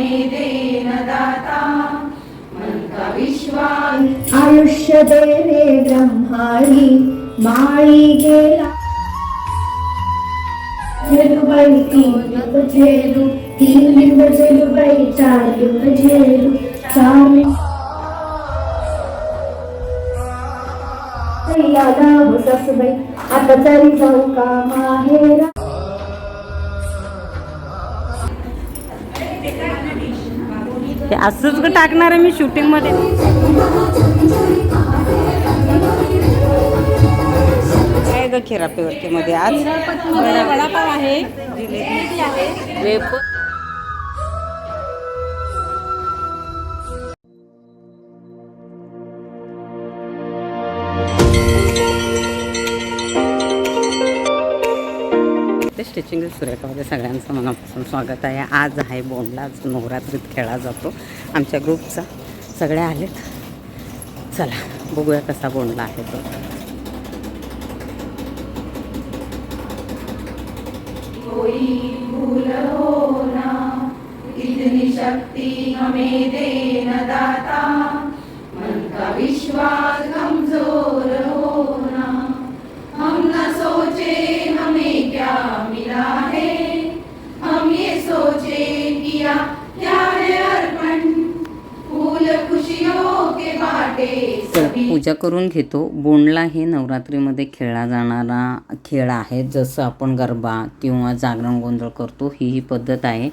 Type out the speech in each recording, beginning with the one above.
हमें दाता विश्वास आयुष्य देवे रे ब्रह्मारी माळी गेला. झेलुबाई तीन लिंब झेलू तीन लिंग झेलुबाई चार लिंब झेलू. चार लिंब आता तरी जाऊ का माहेरा हे असंच ग टाकणार आहे मी शूटिंगमध्ये काय ग खेरापेवरती मध्ये आज? वडापाव आहे वेप स्टिचिंग सुरेखामध्ये सगळ्यांचं मनापासून स्वागत आहे. आज आहे बोंडला आज नवरात्रीत खेळला जातो. आमच्या ग्रुपचा सगळे आलेत. चला बघूया कसा बोंडला आहे तो. हो हमें दाता। मन का विश्वास कमजोर हो पूजा करून घेतो. बोंडला हे नवरात्रीमध्ये खेळला जाणारा खेळ आहे. जसं आपण गरबा किंवा जागरण गोंधळ करतो ही ही पद्धत आहे.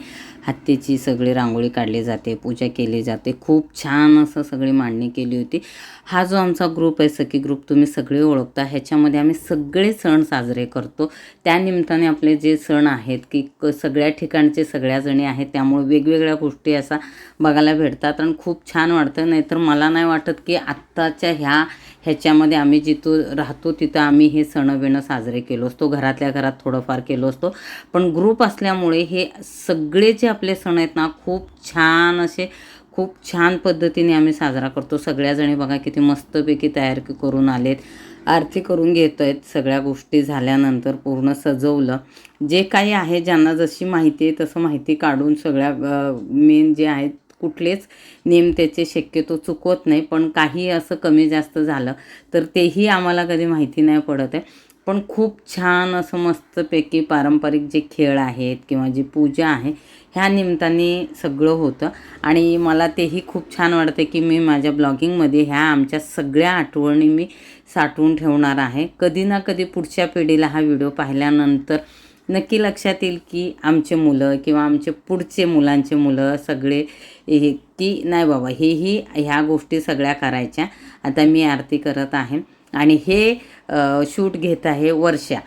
हत्तीची सगळी रांगोळी काढली जाते पूजा केली जाते. खूप छान असं सगळी मांडणी केली होती. हा जो आमचा ग्रुप आहे सखी ग्रुप तुम्ही सगळे ओळखता. ह्याच्यामध्ये आम्ही सगळे सण साजरे करतो. त्या निमित्ताने आपले जे सण आहेत की क सगळ्या ठिकाणचे सगळ्याजणी आहेत त्यामुळे वेगवेगळ्या गोष्टी असा बघायला भेटतात. आणि खूप छान वाटतं. नाहीतर मला नाही वाटत की आत्ताच्या ह्या ह्याच्यामध्ये आम्ही जिथं राहतो तिथं आम्ही हे सण बिणं साजरे केलो असतो. घरातल्या घरात थोडंफार केलो असतो. पण ग्रुप असल्यामुळे हे सगळे जे आपले सण आहेत ना खूप छान असे खूप छान पद्धतीने आम्ही साजरा करतो. सगळ्याजणी बघा किती मस्तपैकी तयार करून आलेत. आरती करून घेत आहेत सगळ्या गोष्टी झाल्यानंतर पूर्ण सजवलं. जे काही आहे ज्यांना जशी माहिती आहे तसं माहिती काढून सगळ्या मेन जे आहेत कुठलेच नेम त्याचे शक्यतो चुकवत नाही पण काही असं कमी जास्त झालं तर तेही आम्हाला कधी माहिती नाही पडत आहे. पण खूप छान असं मस्तपैकी पारंपरिक जे खेळ आहेत किंवा जी पूजा आहे ह्या निमित्ताने सगळं होतं. आणि मला तेही खूप छान वाटतं की मी माझ्या ब्लॉगिंगमध्ये ह्या आमच्या सगळ्या आठवणी मी साठवून ठेवणार आहे. कधी ना कधी पुढच्या पिढीला हा व्हिडिओ पाहिल्यानंतर नक्की लक्षात येईल की आमचे मुलं किंवा आमचे पुढचे मुलांचे मुलं सगळे हे की नाही बाबा हेही ह्या गोष्टी सगळ्या करायच्या. आता मी आरती करत आहे आणि हे शूट घेत आहे वर्षा.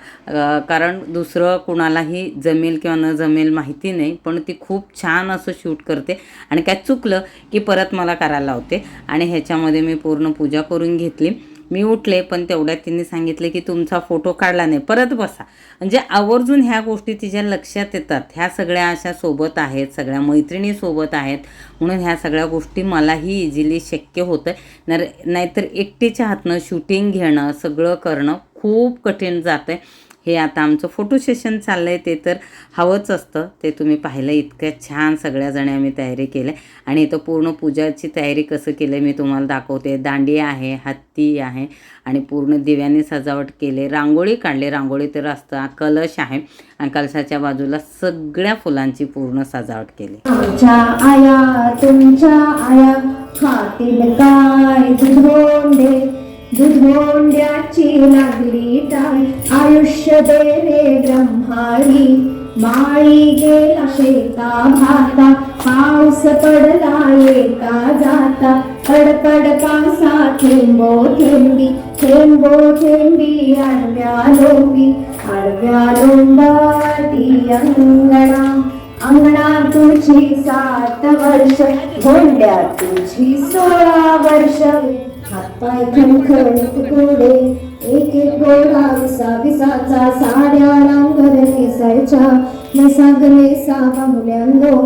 कारण दुसरं कुणालाही जमेल किंवा न जमेल माहिती नाही पण ती खूप छान असं शूट करते. आणि काय चुकलं की परत मला करायला लावते. आणि ह्याच्यामध्ये मी पूर्ण पूजा करून घेतली. मी उठले पण तेवढ्यात तिने सांगितले की तुमचा फोटो काढला नाही परत बसा. म्हणजे आवर्जून ह्या गोष्टी तिच्या लक्षात येतात. ह्या सगळ्या अशा सोबत आहेत सगळ्या मैत्रिणी सोबत आहेत म्हणून ह्या सगळ्या गोष्टी मलाही इझिली शक्य होतं नाहीतर एकटीच्या हातनं शूटिंग घेणं सगळं करणं खूप कठीण जातं आहे हे आता आमचं फोटो सेशन चाललं आहे ते तर हवंच असतं. ते तुम्ही पाहिलं इतक्या छान सगळ्याजणी आम्ही तयारी केलं आणि इथं पूर्ण पूजाची तयारी कसं केलं मी तुम्हाला दाखवते. दांडी आहे हत्ती आहे आणि पूर्ण दिव्याने सजावट केले. रांगोळी काढली. रांगोळी तर असतं कलश आहे. आणि कलशाच्या बाजूला सगळ्या फुलांची पूर्ण सजावट केली. आया तुमच्या आया खातील दुधोंड्याची लागली टाळी. आयुष्य देवे ब्रह्मारी माळी गेला शेता भाता. पाऊस पडला येता जाता. कडकड पावसा थेंबो थेंबी थेंबो थेंबी आडव्या लोंबी. आडव्या लोंबाटी अंगणा. अंगणा तुझी सात वर्ष गोंड्या तुझी सोळा वर्ष. हातपाय खणखणीत गोडे एक एक गोळा विसा विसाचा साड्या रांगर नेसायच्या. नेसा ग नेसा बाहुल्यांनो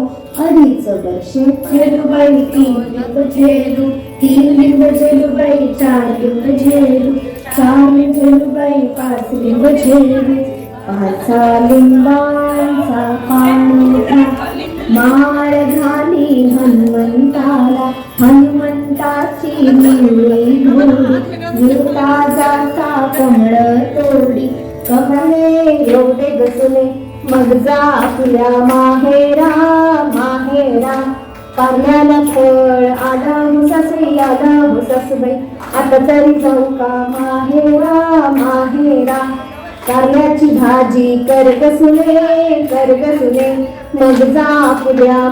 अडीच वर्षे खेळूबाई तीन लिंब झेलू. तीन लिंब झेलूबाई चार लिंब झेलू. चार लिंब झेलूबाई पाच लिंब झेलू. पाचा लिंबांचा पाणी. माळ झाली हनुमंताला. हनुमंताची मिळली घोडी येता जाता कमळ तोडी. कमळे एवढे गसले मग जा आपल्या माहेरा माहेरा. कारल्याला फळ आला मुसासई आला मुसासबाई आता तरी जाऊ का माहेरा माहेरा? कारल्याची भाजी कर सुने कर कसुले मग जा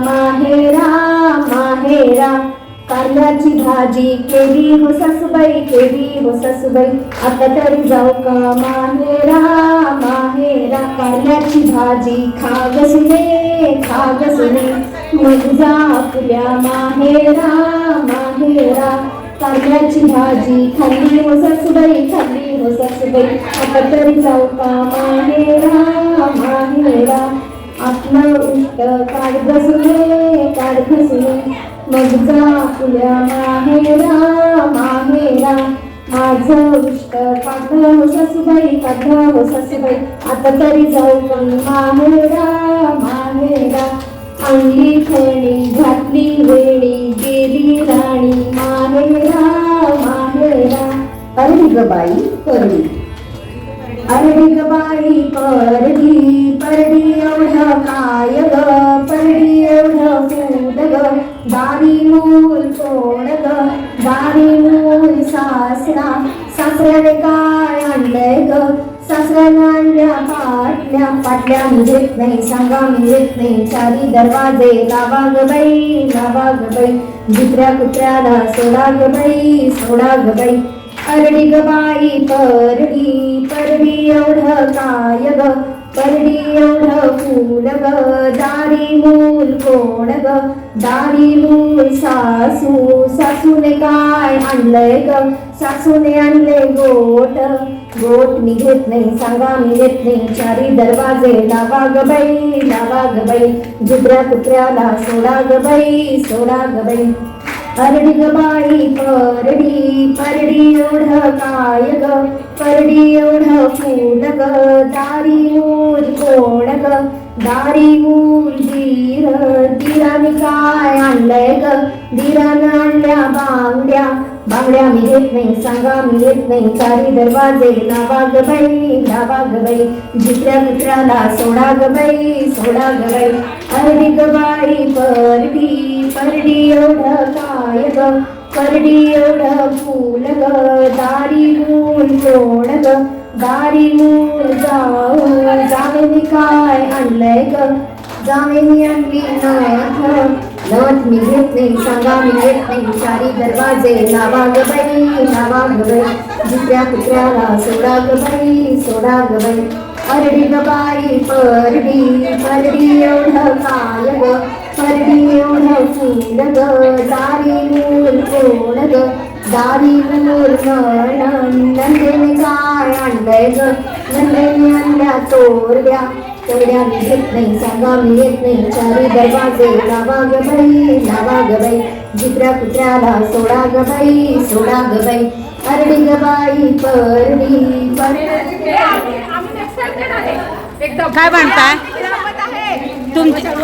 माहेरा माहेरा. कारल्याची भाजी केली हो सासूबाई केली हो सासूबाई. आता तरी जाऊ का माहेरा माहेरा. कारल्याची भाजी खाग गसुले खाग गसुले मग जा आपल्या माहेरा माहेरा. कांद्याची भाजी खाल्ली हो सासूबाई खाल्ली हो सासूबाई आता तरी जाऊ का? माहेरा माहेरा आपलं उष्ट काढ घसले काढ घसले मग जा आपल्या माहेरा माहेरा माझं उष्ट काढलं हो सासूबाई काढलं हो सासूबाई आता तरी जाऊ पण माहेरा माहेरा अंगी खेळणी घातली वेळी गेली राणी. अरे ग परडी अरे परडी एवढं काय ग परडी एवढं फूद ग दारी मूल कोण ग दारी मूल सासरा. सासऱ्याने काय आणलंय ग? सासऱ्याने आणल्या पाटल्या. पाटल्या मी नाही सांगा मी नाही. चारी दरवाजे लावा ग बाई लावा ग बाई. दुसऱ्या कुत्र्याला सोडा ग बाई सोडा ग बाई. अरडी ग बाई परडी परडी एवढं काय ग? परडी एवढं फूल ग दारी मूल कोण ग? दारी मूल सासू सासूने काय आणलंय ग? सासूने आणले गोट गोट मी घेत नाही सांगा मी घेत नाही चारी दरवाजे लावा ग बाई लावा ग बाई जुबऱ्या कुत्र्याला सोडा ग बाई सोडा ग बाई. परडी गबाई परडी परडी एवढं काय ग? परडी एवढं फूल ग दारी मूल कोण ग? दारी मूल दीर दिराने काय आणलंय ग? दिरानं आणल्या बांगड्या बांगड्या मी घेत नाही सांगा मी येत नाही. चारी दरवाजे लावा ग बाई लावा ग बाई. दुसऱ्या मित्राला सोडा ग बाई सोडा ग बाई. अरडी ग बाई परडी परडी एवढं काय ग परडी एवढं फूल ग दारी मूल कोण ग दारी मूल जाऊ जावेनी काय आणलंय ग? जावेनी आणली नाथ नथ मी घेत नाही सांगा मी घेत नाही चारी दरवाजे लावा ग बाई लावा ग बाई दुसऱ्या कुत्र्याला सोडा ग सोडा ग बाई. अरडी ग परडी परडी एवढं काय ग? परडी एवढं फूल ग दारी मूल कोण ग? दारी मूल नंदेने काय आणलंय ग? नंदेने आणल्या तोरड्या तोरड्या मी घेत नाही सांगा मी येत नाही. चारी दरवाजे लावा ग बाई लावा ग बाई. जिकऱ्या कुत्र्याला सोडा ग बाई सोडा ग बाई. अरडी ग बाई परडी. काय म्हणताय तुमचे काय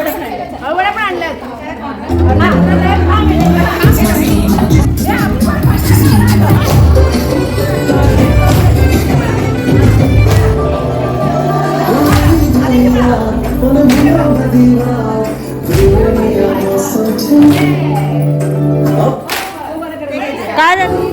Got it.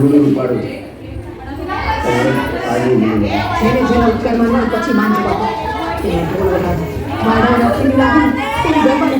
ધૂળ પાડું આગળ જેને જેને ઉત્તરમાં નહીં પછી માંજો બાપા તેને બોલવા મારા લક્ષ્મી લાગી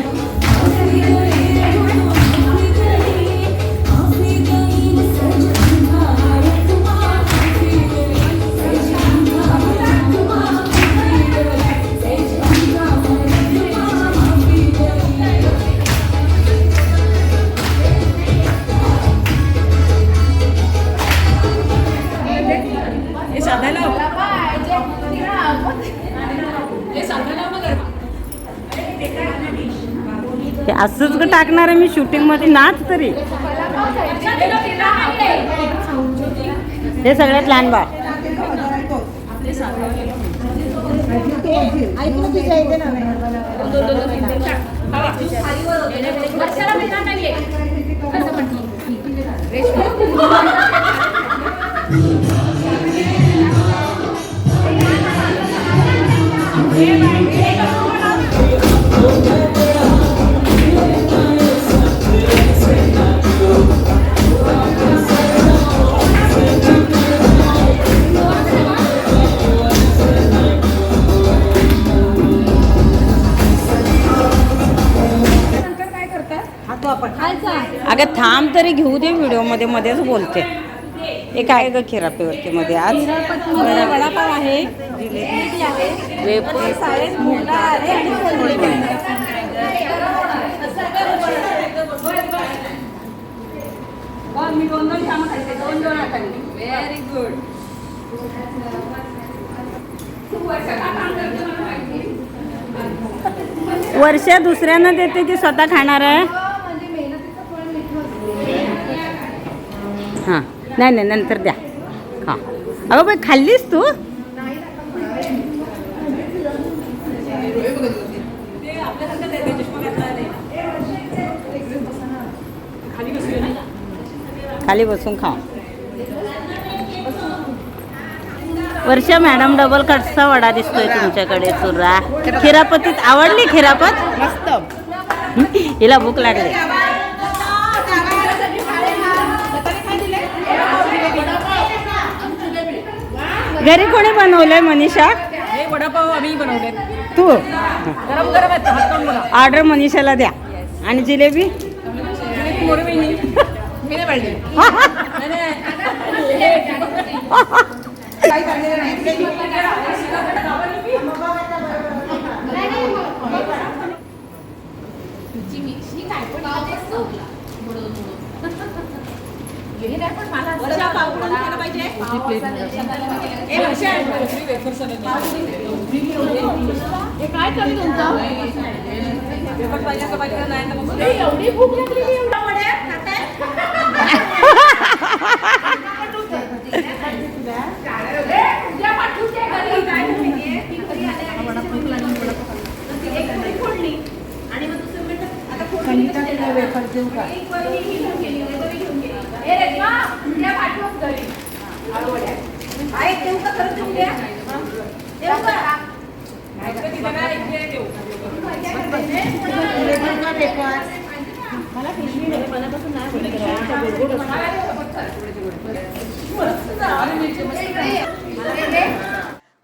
असंच का टाकणार आहे मी शूटिंगमध्ये नाच तरी. हे सगळ्यात लहान बाळ. अगं थांब तरी घेऊ दे व्हिडिओमध्ये मध्येच बोलते. हे काय ग खिरापेवरती मध्ये आज वडापाव आहे व्हेरी गुड वर्षा दुसऱ्यांना देते की स्वतः खाणार आहे हां नाही नाही नंतर द्या. हां. अगं बाई खाल्लीस तू? खाली बसून खा. वर्षा मॅडम डबल कटचा वडा दिसतोय तुमच्याकडे चुरा. खिरापतीत आवडली खिरापत? मस्त. हिला भूक लागली. घरी कोणी बनवलंय मनीषा? हे वडापाव आम्ही बनवले. तू? गरम गरम आहेत हात काढून बघा. ऑर्डर मनीषाला द्या. आणि जिलेबी? मोरे मी मी नाही पाहिजे काही काढलेलं काय कमी तुमचं पाहिजे. का पाहिजे. नाही एवढी भूक लागली मी एवढा वड्या खाताय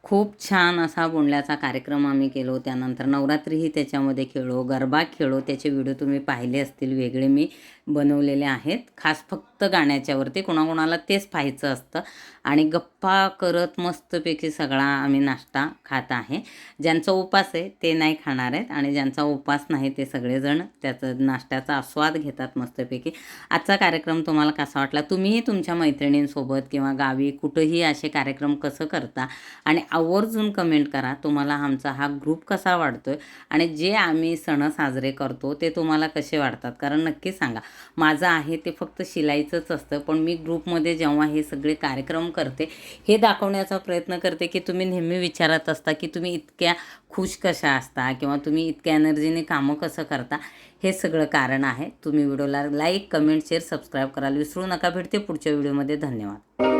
खूप छान असा बोंडल्याचा कार्यक्रम आम्ही केलो. त्यानंतर नवरात्रीही त्याच्यामध्ये खेळलो गरबा खेळलो. त्याचे व्हिडिओ तुम्ही पाहिले असतील वेगळे मी. बनवलेले आहेत. खास फक्त गाण्याच्यावरती कोणाकोणाला तेच पाहायचं असतं. आणि गप्पा करत मस्तपैकी सगळा आम्ही नाश्ता खात आहे. ज्यांचा उपास आहे ते नाही खाणार आहेत आणि ज्यांचा उपास नाही ते सगळेजण त्याचं नाश्त्याचा आस्वाद घेतात मस्तपैकी. आजचा कार्यक्रम तुम्हाला कसा वाटला? तुम्हीही तुमच्या मैत्रिणींसोबत किंवा गावी कुठंही असे कार्यक्रम कसं करता? आणि आवर्जून कमेंट करा. तुम्हाला आमचा हा ग्रुप कसा वाढतो आहे आणि जे आम्ही सण साजरे करतो ते तुम्हाला कसे वाटतात? कारण नक्की सांगा. माझं आहे ते फक्त शिलाईचंच असतं. पण मी ग्रुपमध्ये जेव्हा हे सगळे कार्यक्रम करते हे दाखवण्याचा प्रयत्न करते की तुम्ही नेहमी विचारत असता की तुम्ही इतक्या खुश कशा असता किंवा तुम्ही इतक्या एनर्जीने कामं कसं करता हे सगळं कारण आहे. तुम्ही व्हिडिओला लाईक कमेंट शेअर सबस्क्राईब करायला विसरू नका. भेटते पुढच्या व्हिडिओमध्ये. धन्यवाद.